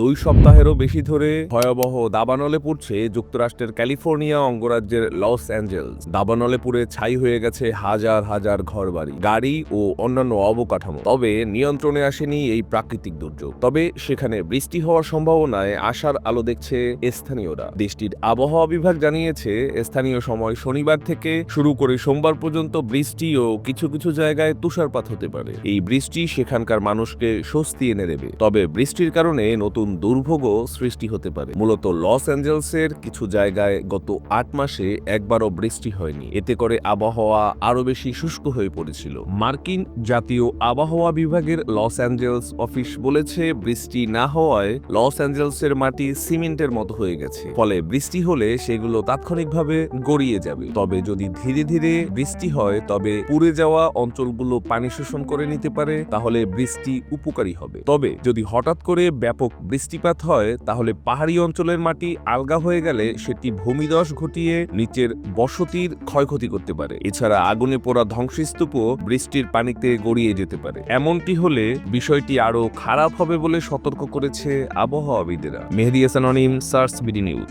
দুই সপ্তাহেরও বেশি ধরে ভয়াবহ দাবানলে পড়ছে যুক্তরাষ্ট্রের ক্যালিফোর্নিয়া অঙ্গরাজ্যের লস অ্যাঞ্জেলস। দাবানলে পুড়ে ছাই হয়ে গেছে হাজার হাজার ঘরবাড়ি, গাড়ি ও অন্যান্য অবকাঠামো। তবে নিয়ন্ত্রণে আসেনি এই প্রাকৃতিক দুর্যোগ। তবে সেখানে বৃষ্টি হওয়ার সম্ভাবনায় আশার আলো দেখছে স্থানীয়রা। দেশটির আবহাওয়া বিভাগ জানিয়েছে, স্থানীয় সময় শনিবার থেকে শুরু করে সোমবার পর্যন্ত বৃষ্টি ও কিছু কিছু জায়গায় তুষারপাত হতে পারে। এই বৃষ্টি সেখানকার মানুষকে স্বস্তি এনে দেবে। তবে বৃষ্টির কারণে নতুন দুর্ভোগও সৃষ্টি হতে পারে। মূলত লস অ্যাঞ্জেলসের কিছু জায়গায় গত আট মাসে একবারও বৃষ্টি হয়নি। এতে করে আবহাওয়া আরও বেশি শুষ্ক হয়ে পড়েছিল। মার্কিন জাতীয় আবহাওয়া বিভাগের লস অ্যাঞ্জেলস অফিস বলেছে, বৃষ্টি না হওয়ায় লস অ্যাঞ্জেলসের মাটি সিমেন্টের মতো হয়ে গেছে। ফলে বৃষ্টি হলে সেগুলো তাৎক্ষণিকভাবে গড়িয়ে যাবে। তবে যদি ধীরে ধীরে বৃষ্টি হয়, তবে পুড়ে যাওয়া অঞ্চলগুলো পানি শোষণ করে নিতে পারে, তাহলে বৃষ্টি উপকারী হবে। তবে যদি হঠাৎ করে ব্যাপক বৃষ্টিপাত হয়, তাহলে পাহাড়ি অঞ্চলের মাটি আলগা হয়ে গেলে সেটি ভূমিদশ ঘটিয়ে নিচের বসতির ক্ষয়ক্ষতি করতে পারে। এছাড়া আগুনে পোড়া ধ্বংসস্তূপও বৃষ্টির পানিতে গড়িয়ে যেতে পারে। এমনটি হলে বিষয়টি আরও খারাপ হবে বলে সতর্ক করেছে আবহাওয়াবিদেরা। মেহেদি হাসান অনিম, সার্স বিডি নিউজ।